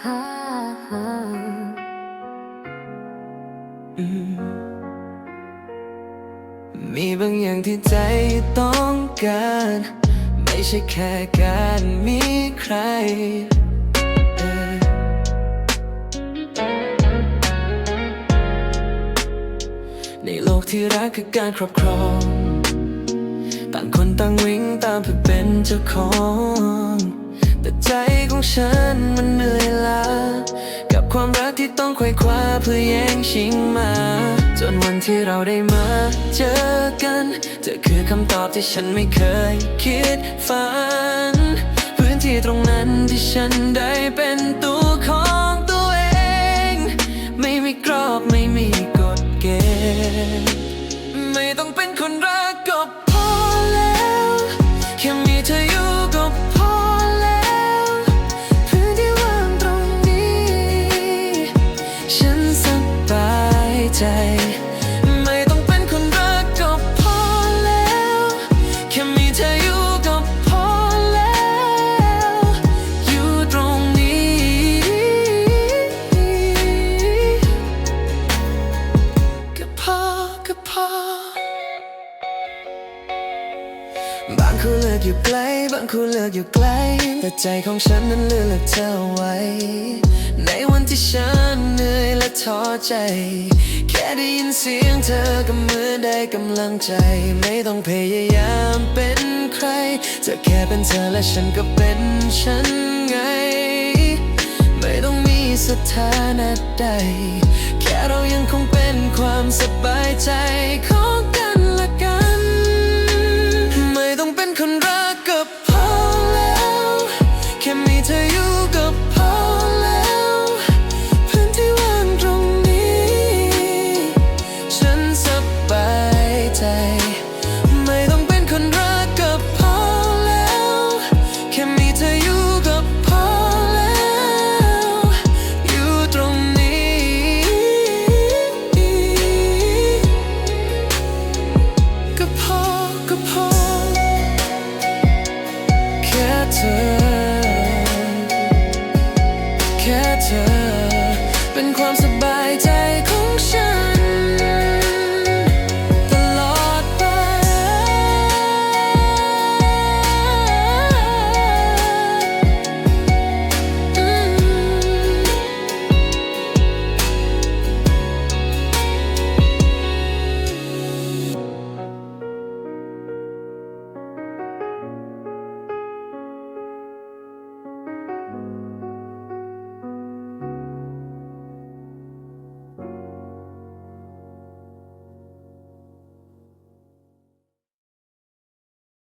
มีบางอย่างที่ใจต้องการ ไม่ใช่แค่การมีใคร ในโลกที่รักคือการครอบครอง ต่างคนต่างวิ่งตามเพื่อเป็นเจ้าของ แต่ใจของฉันมันเหนื่อยล้ากับความรักที่ต้องไขว่คว้าเพื่อแย่งชิงมา จนวันที่เราได้มาเจอกันเธอคือคำตอบที่ฉันไม่เคยคิดฝัน พื้นที่ตรงนั้นที่ฉันได้เป็นตัวของตัวเอง ไม่มีกรอบไม่มีกฎเกณฑ์ไม่ต้องเป็นคนรักก็ ใจ ไม่ต้องเป็นคนรักก็พอแล้ว แค่มีเธออยู่ก็พอแล้ว อยู่ตรงนี้ ก็พอก็พอบางคู่เลือกอยู่ไกล บางคู่เลือกอยู่ไกล แต่ใจของฉันนั้นเลือกเธอไว้ ในวันที่ฉัน ท้อใจ แค่ได้ยินเสียงเธอก็เหมือนได้กำลังใจ ไม่ต้องพยายามเป็นใครเธอแค่เป็นเธอและฉันก็เป็นฉันไง ไม่ต้องมีสถานะใด แค่เรายังคงเป็นความสบายใจ